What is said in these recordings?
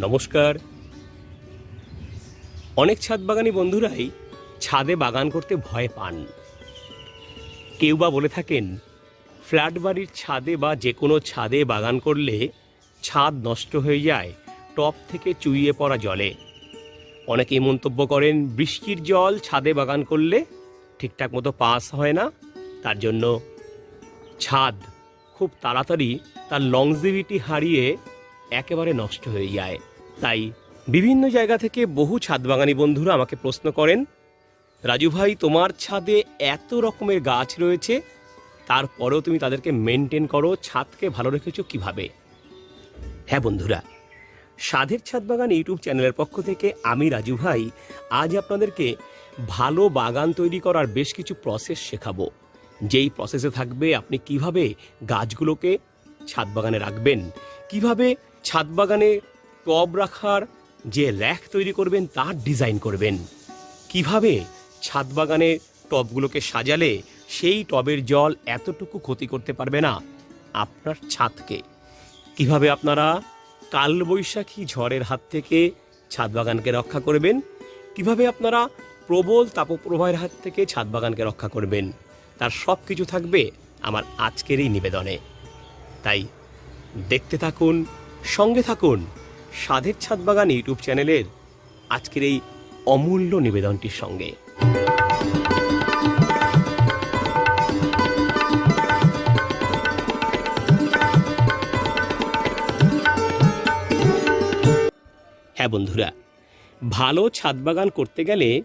নমস্কার। অনেক ছাদ বাগানি বন্ধুরাই ছাদে বাগান করতে ভয় পান। কেউ বা বলে থাকেন, ফ্ল্যাট বাড়ির ছাদে বা যে কোনো ছাদে বাগান করলে ছাদ নষ্ট হয়ে যায়, টপ থেকে চুইয়ে পড়া জলে। অনেকেই মন্তব্য করেন, বৃষ্টির জল ছাদে বাগান করলে ঠিকঠাক মতো পাস হয় না। তার জন্য ছাদ খুব তাড়াতাড়ি তার লংজিভিটি হারিয়ে একেবারে নষ্ট হয়ে যায়। তাই বিভিন্ন জায়গা থেকে বহু ছাদ বাগানি বন্ধুরা আমাকে প্রশ্ন করেন, রাজু ভাই, তোমার ছাদে এত রকমের গাছ রয়েছে, তারপরেও তুমি তাদেরকে মেনটেন করো, ছাদকে ভালো রেখেছো কীভাবে? হ্যাঁ বন্ধুরা সাধের ছাদ বাগান ইউটিউব চ্যানেলের পক্ষ থেকে আমি রাজু ভাই, আজ আপনাদেরকে ভালো বাগান তৈরি করার বেশ কিছু প্রসেস শেখাবো। যেই প্রসেসে থাকবে আপনি কীভাবে গাছগুলোকে ছাদ বাগানে রাখবেন, কীভাবে ছাদ বাগানে টব রাখার যে র্যাক তৈরি করবেন, তার ডিজাইন করবেন। কীভাবে ছাদ বাগানে টবগুলোকে সাজালে সেই টবের জল এতটুকু ক্ষতি করতে পারবে না আপনার ছাদকে? কীভাবে আপনারা কালবৈশাখী ঝড়ের হাত থেকে ছাদ বাগানকে রক্ষা করবেন? কীভাবে আপনারা প্রবল তাপপ্রবাহের হাত থেকে ছাদ বাগানকে রক্ষা করবেন? তার সব কিছু থাকবে আমার আজকের এই নিবেদনে। তাই দেখতে থাকুন সঙ্গে থাকুন সাধের ছাদ বাগান ইউটিউব চ্যানেলের আজকের এই অমূল্য নিবেদনটির সঙ্গে। হ্যাঁ বন্ধুরা, ভালো ছাদ বাগান করতে গেলে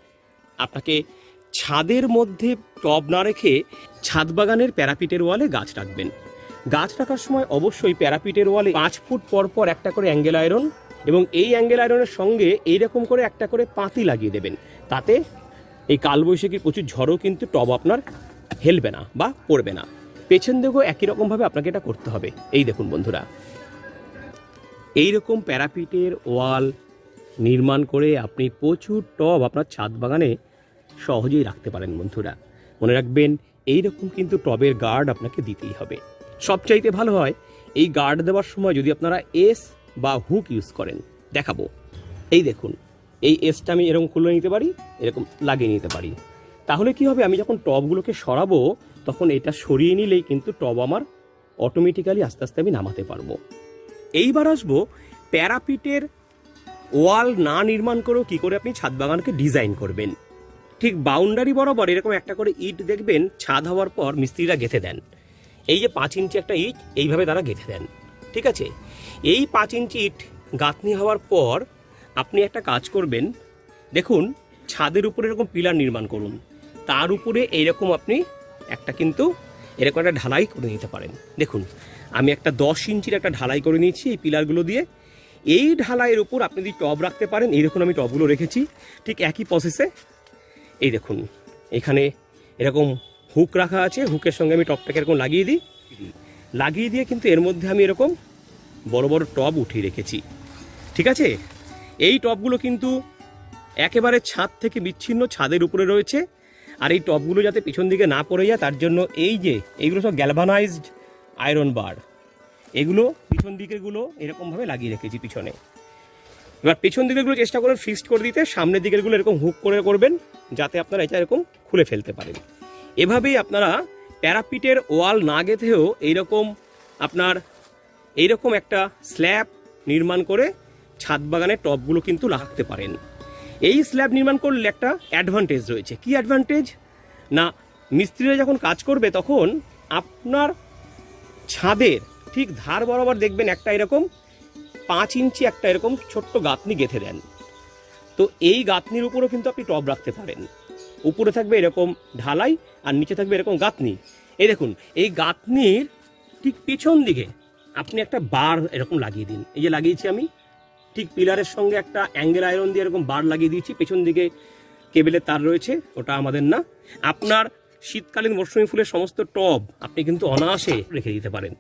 আপনাকে ছাদের মধ্যে টব না রেখে ছাদ বাগানের প্যারাপিটের ওয়ালে গাছ রাখবেন। গাছ রাখার সময় অবশ্যই প্যারাপিটের ওয়ালে পাঁচ ফুট পর পর একটা করে অ্যাঙ্গেল আয়রন এবং এই অ্যাঙ্গেল আয়রনের সঙ্গে এইরকম করে একটা করে পাতি লাগিয়ে দেবেন। তাতে এই কালবৈশাখীর প্রচুর ঝড়ও কিন্তু টব আপনার হেলবে না বা পড়বে না। পেছন দিকেও একই রকমভাবে আপনাকে এটা করতে হবে। এই দেখুন বন্ধুরা। এই রকম প্যারাপিটের ওয়াল নির্মাণ করে আপনি প্রচুর টব আপনার ছাদ বাগানে সহজেই রাখতে পারেন বন্ধুরা। মনে রাখবেন এই রকম কিন্তু টবের গার্ড আপনাকে দিতেই হবে। সবচাইতে ভালো হয়, এই গার্ড দেওয়ার সময় যদি আপনারা এস বা হুক ইউজ করেন, দেখাবো। এই দেখুন, এই এসটা আমি এরকম খুলে নিতে পারি, এরকম লাগিয়ে নিতে পারি। তাহলে কি হবে, আমি যখন টবগুলোকে সরাবো, তখন এটা সরিয়ে নিলেই কিন্তু টব আমার অটোমেটিক্যালি আস্তে আস্তে আমি নামাতে পারব। এইবার আসব, প্যারাপিটের ওয়াল না নির্মাণ করেও কি করে আপনি ছাদ বাগানকে ডিজাইন করবেন? ঠিক বাউন্ডারি বরাবর এরকম একটা করে ইট দেখবেন, ছাদ হওয়ার পর মিস্ত্রিরা গেঁথে দেন। এই যে পাঁচ ইঞ্চি একটা ইট, এইভাবে তারা গেঁথে দেন, ঠিক আছে? এই পাঁচ ইঞ্চি ইট গাঁথনি হওয়ার পর আপনি একটা কাজ করবেন, দেখুন, ছাদের উপরে এরকম পিলার নির্মাণ করুন, তার উপরে এইরকম আপনি একটা কিন্তু এরকম একটা ঢালাই করে নিতে পারেন। দেখুন, আমি একটা দশ ইঞ্চির একটা ঢালাই করে নিয়েছি এই পিলারগুলো দিয়ে। এই ঢালাইয়ের উপর আপনি যদি টব রাখতে পারেন, এই দেখুন আমি টবগুলো রেখেছি, ঠিক একই প্রসেসে এই দেখুন, এখানে এরকম হুক রাখা আছে, হুকের সঙ্গে আমি টপটাকে এরকম লাগিয়ে দিই। লাগিয়ে দিয়ে কিন্তু এর মধ্যে আমি এরকম বড় বড় টব উঠিয়ে রেখেছি। ঠিক আছে? এই টবগুলো কিন্তু একেবারে ছাদ থেকে বিচ্ছিন্ন ছাদের উপরে রয়েছে। আর এই টবগুলো যাতে পিছন দিকে না পড়ে যায়, তার জন্য এই যে, এইগুলো সব গ্যালভানাইজড আয়রন বার এগুলো পিছন দিকেরগুলো এরকমভাবে লাগিয়ে রেখেছি পিছনে। এবার পেছন দিকেরগুলো চেষ্টা করুন ফিক্সড করে দিতে, সামনের দিকেরগুলো এরকম হুক করে করবেন, যাতে আপনারা এটা এরকম খুলে ফেলতে পারেন। এভাবেই আপনারা প্যারাপিটের ওয়াল না গেঁথেও এইরকম আপনার এইরকম একটা স্ল্যাব নির্মাণ করে ছাদ বাগানের টবগুলো কিন্তু রাখতে পারেন। এই স্ল্যাব নির্মাণ করলে একটা অ্যাডভান্টেজ রয়েছে। কি অ্যাডভান্টেজ না, মিস্ত্রিরা যখন কাজ করবে তখন আপনার ছাদের ঠিক ধার বরাবর দেখবেন একটা এরকম পাঁচ ইঞ্চি একটা এরকম ছোট্ট গাঁথনি গেঁথে দেন। তো এই গাঁথনির উপরেও কিন্তু আপনি টব রাখতে পারেন। উপরে থাকবে এরকম ঢালাই আর নিচে থাকবে এরকম গাঁথনি। এই দেখুন, এই গাঁথনির ঠিক পিছন দিকে আপনি একটা বার এরকম লাগিয়ে দিন। এই যে লাগিয়েছি আমি, ঠিক পিলারের সঙ্গে একটা অ্যাঙ্গেল আয়রন দিয়ে এরকম বার লাগিয়ে দিয়েছি। পেছন দিকে কেবেলের তার রয়েছে, ওটা আমাদের না। আপনার শীতকালীন মরশুমি ফুলের সমস্ত টব আপনি কিন্তু অনায়াসে রেখে দিতে পারেন।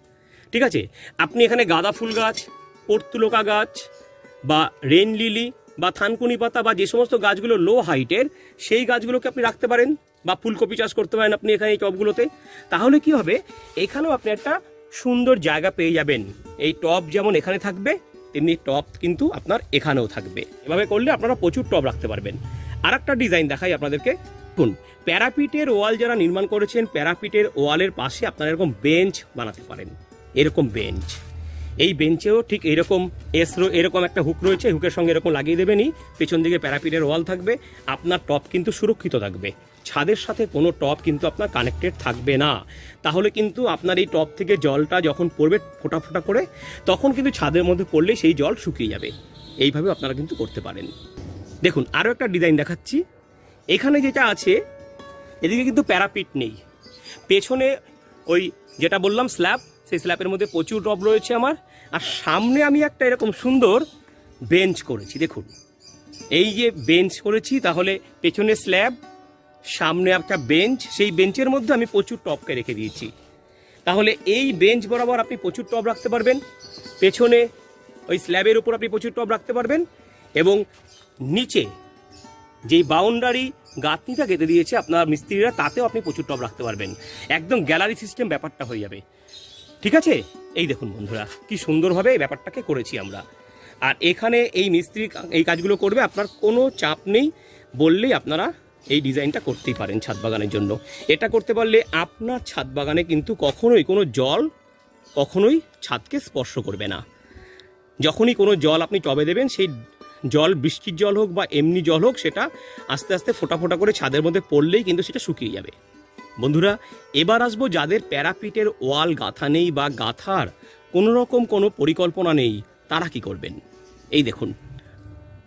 ঠিক আছে? আপনি এখানে গাঁদা ফুল গাছ, পর্তুলকা গাছ বা রেন লিলি বা থানকুনি পাতা বা যে সমস্ত গাছগুলো লো হাইটের সেই গাছগুলোকে আপনি রাখতে পারেন বা ফুলকপি চাষ করতে পারেন আপনি এখানে এই টবগুলোতে তাহলে কি হবে? এখানেও আপনি একটা সুন্দর জায়গা পেয়ে যাবেন। এই টব যেমন এখানে থাকবে, তেমনি টপ কিন্তু আপনার এখানেও থাকবে। এভাবে করলে আপনারা প্রচুর টপ রাখতে পারবেন। আর একটা ডিজাইন দেখাই আপনাদেরকে। দেখুন, প্যারাপিটের ওয়াল যারা নির্মাণ করেছেন, প্যারাপিটের ওয়ালের পাশে আপনারা এরকম বেঞ্চ বানাতে পারেন। এরকম বেঞ্চ। এই বেঞ্চেও ঠিক এরকম এস এরকম একটা হুক রয়েছে, হুকের সঙ্গে এরকম লাগিয়ে দেবেনই। পেছন দিকে প্যারাপিটের ওয়াল থাকবে, আপনার টপ কিন্তু সুরক্ষিত থাকবে। ছাদের সাথে কোনো টপ কিন্তু আপনার কানেক্টেড থাকবে না। তাহলে কিন্তু আপনার এই টপ থেকে জলটা যখন পড়বে ফোটা ফোটা করে, তখন কিন্তু ছাদের মধ্যে পড়লে সেই জল শুকিয়ে যাবে। এইভাবে আপনারা কিন্তু করতে পারেন। দেখুন, আরও একটা ডিজাইন দেখাচ্ছি। এখানে যেটা আছে, এদিকে কিন্তু প্যারাপিট নেই। পেছনে ওই যেটা বললাম স্ল্যাব, সেই স্ল্যাবের মধ্যে প্রচুর টব রয়েছে আমার। আর সামনে আমি একটা এরকম সুন্দর বেঞ্চ করেছি, দেখুন। এই যে বেঞ্চ করেছি, তাহলে পেছনে স্ল্যাব, সামনে একটা বেঞ্চ, সেই বেঞ্চের মধ্যে আমি প্রচুর টপকে রেখে দিয়েছি। তাহলে এই বেঞ্চ বরাবর আপনি প্রচুর টব রাখতে পারবেন, পেছনে ওই স্ল্যাবের উপর আপনি প্রচুর টব রাখতে পারবেন এবং নিচে যেই বাউন্ডারি গাঁথনিটা গেঁথে দিয়েছে আপনার মিস্ত্রিরা, তাতেও আপনি প্রচুর টব রাখতে পারবেন। একদম গ্যালারি সিস্টেম ব্যাপারটা হয়ে যাবে। ঠিক আছে? এই দেখুন বন্ধুরা, কি সুন্দরভাবে এই ব্যাপারটাকে করেছি আমরা। আর এখানে এই মিস্ত্রি এই কাজগুলো করবে, আপনার কোনো চাপ নেই বললেই আপনারা এই ডিজাইনটা করতেই পারেন ছাদ বাগানের জন্য। এটা করতে পারলে আপনার ছাদ বাগানে কিন্তু কখনোই কোনো জল কখনোই ছাদকে স্পর্শ করবে না। যখনই কোনো জল আপনি টবে দেবেন, সেই জল বৃষ্টির জল হোক বা এমনি জল হোক, সেটা আস্তে আস্তে ফোটা ফোটা করে ছাদের মধ্যে পড়লেই কিন্তু সেটা শুকিয়ে যাবে। বন্ধুরা, এবার আসব যাদের প্যারাপিটের ওয়াল, গাঁথা নেই বা গাঁথার কোনো রকম কোনো পরিকল্পনা নেই, তারা কি করবেন? এই দেখুন,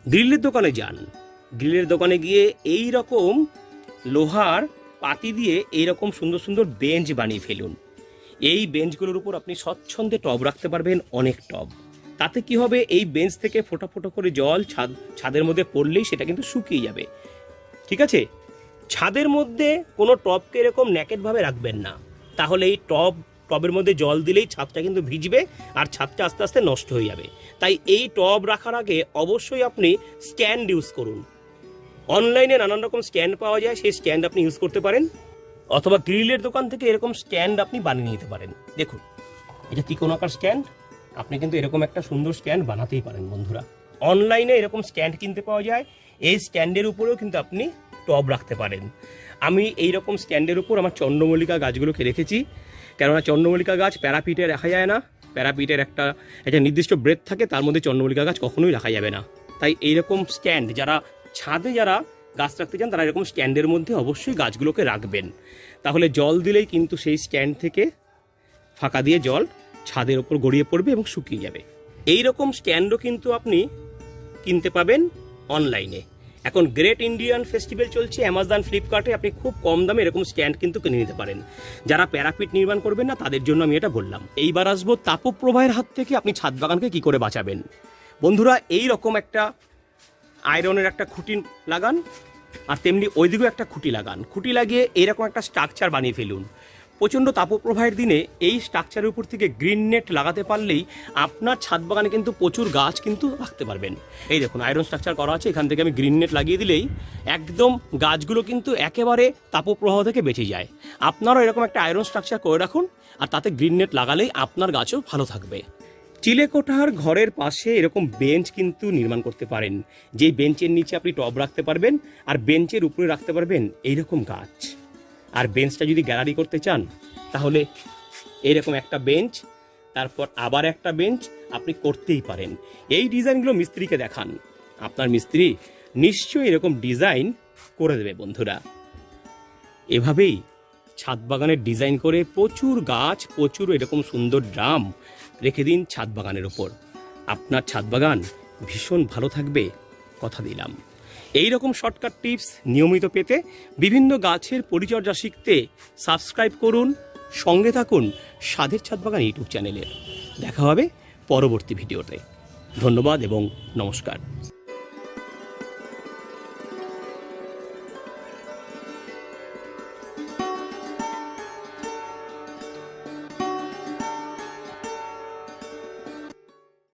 গ্রিলের দোকানে যান। গ্রিলের দোকানে গিয়ে এই রকম লোহার পাতি দিয়ে এই রকম সুন্দর সুন্দর বেঞ্চ বানিয়ে ফেলুন। এই বেঞ্চগুলোর উপর আপনি স্বচ্ছন্দে টব রাখতে পারবেন অনেক টব। তাতে কি হবে? এই বেঞ্চ থেকে ফোটা ফোটা করে জল ছাদ, ছাদের মধ্যে পড়লেই সেটা কিন্তু শুকিয়ে যাবে। ঠিক আছে? ছাদের মধ্যে কোনো টবকে এরকম ন্যাকেটভাবে রাখবেন না। তাহলে এই টব টবের মধ্যে জল দিলেই ছাদটা কিন্তু ভিজবে আর ছাদটা আস্তে আস্তে নষ্ট হয়ে যাবে। তাই এই টব রাখার আগে অবশ্যই আপনি স্ট্যান্ড ইউজ করুন। অনলাইনে নানান রকম স্ট্যান্ড পাওয়া যায়, সেই স্ট্যান্ড আপনি ইউজ করতে পারেন। অথবা গ্রিলের দোকান থেকে এরকম স্ট্যান্ড আপনি বানিয়ে নিতে পারেন। দেখুন, এটা ত্রিকোণাকার স্ট্যান্ড। আপনি কিন্তু এরকম একটা সুন্দর স্ট্যান্ড বানাতেই পারেন বন্ধুরা। অনলাইনে এরকম স্ট্যান্ড কিনতে পাওয়া যায়। এই স্ট্যান্ডের উপরেও কিন্তু আপনি টব রাখতে পারেন। আমি এই রকম স্ট্যান্ডের উপর আমার চন্দ্রমল্লিকা গাছগুলোকে রেখেছি। কেননা চন্দ্রমল্লিকা গাছ প্যারাপিটে রাখা যায় না। প্যারাপিটের একটা একটা নির্দিষ্ট ব্রেথ থাকে, তার মধ্যে চন্দ্রমল্লিকা গাছ কখনোই রাখা যাবে না। তাই এইরকম স্ট্যান্ড, যারা ছাদে যারা গাছ রাখতে চান, তারা এরকম স্ট্যান্ডের মধ্যে অবশ্যই গাছগুলোকে রাখবেন। তাহলে জল দিলেই কিন্তু সেই স্ট্যান্ড থেকে ফাঁকা দিয়ে জল ছাদের ওপর গড়িয়ে পড়বে এবং শুকিয়ে যাবে। এই রকম স্ট্যান্ডও কিন্তু আপনি কিনতে পাবেন অনলাইনে। এখন গ্রেট ইন্ডিয়ান ফেস্টিভ্যাল চলছে অ্যামাজন ফ্লিপকার্টে আপনি খুব কম দামে এরকম স্ট্যান্ড কিন্তু কিনে নিতে পারেন। যারা প্যারাপিট নির্মাণ করবেন না, তাদের জন্য আমি এটা বললাম। এইবার আসব তাপপ্রবাহের হাত থেকে আপনি ছাদ বাগানকে কী করে বাঁচাবেন? বন্ধুরা এই রকম একটা আয়রনের একটা খুঁটি লাগান, আর তেমনি ওইদিকেও একটা খুঁটি লাগান। খুঁটি লাগিয়ে এরকম একটা স্ট্রাকচার বানিয়ে ফেলুন। প্রচণ্ড তাপপ্রবাহের দিনে এই স্ট্রাকচারের উপর থেকে গ্রিন নেট লাগাতে পারলেই আপনার ছাদ বাগানে কিন্তু প্রচুর গাছ কিন্তু রাখতে পারবেন। এই দেখুন আয়রন স্ট্রাকচার করা আছে, এখান থেকে আমি গ্রিন নেট লাগিয়ে দিলেই একদম গাছগুলো কিন্তু একেবারে তাপপ্রবাহ থেকে বেঁচে যায়। আপনারাও এরকম একটা আয়রন স্ট্রাকচার করে রাখুন আর তাতে গ্রিন নেট লাগালেই আপনার গাছও ভালো থাকবে। চিলেকোঠার ঘরের পাশে এরকম বেঞ্চ কিন্তু নির্মাণ করতে পারেন। যেই বেঞ্চের নিচে আপনি টব রাখতে পারবেন আর বেঞ্চের উপরে রাখতে পারবেন এইরকম গাছ। আর বেঞ্চটা যদি গ্যালারি করতে চান, তাহলে এরকম একটা বেঞ্চ, তারপর আবার একটা বেঞ্চ আপনি করতেই পারেন। এই ডিজাইনগুলো মিস্ত্রিকে দেখান। আপনার মিস্ত্রি নিশ্চয়ই এরকম ডিজাইন করে দেবে, বন্ধুরা। এভাবেই ছাদ বাগানের ডিজাইন করে প্রচুর গাছ, প্রচুর এরকম সুন্দর ড্রাম রেখে দিন ছাদ বাগানের ওপর আপনার ছাদ বাগান ভীষণ ভালো থাকবে, কথা দিলাম। এই রকম শর্টকাট টিপস নিয়মিত পেতে বিভিন্ন গাছের পরিচর্যা শিখতে সাবস্ক্রাইব করুন, সঙ্গে থাকুন সাধের ছাদ বাগান ইউটিউব চ্যানেলের দেখা হবে পরবর্তী ভিডিওতে ধন্যবাদ এবং নমস্কার।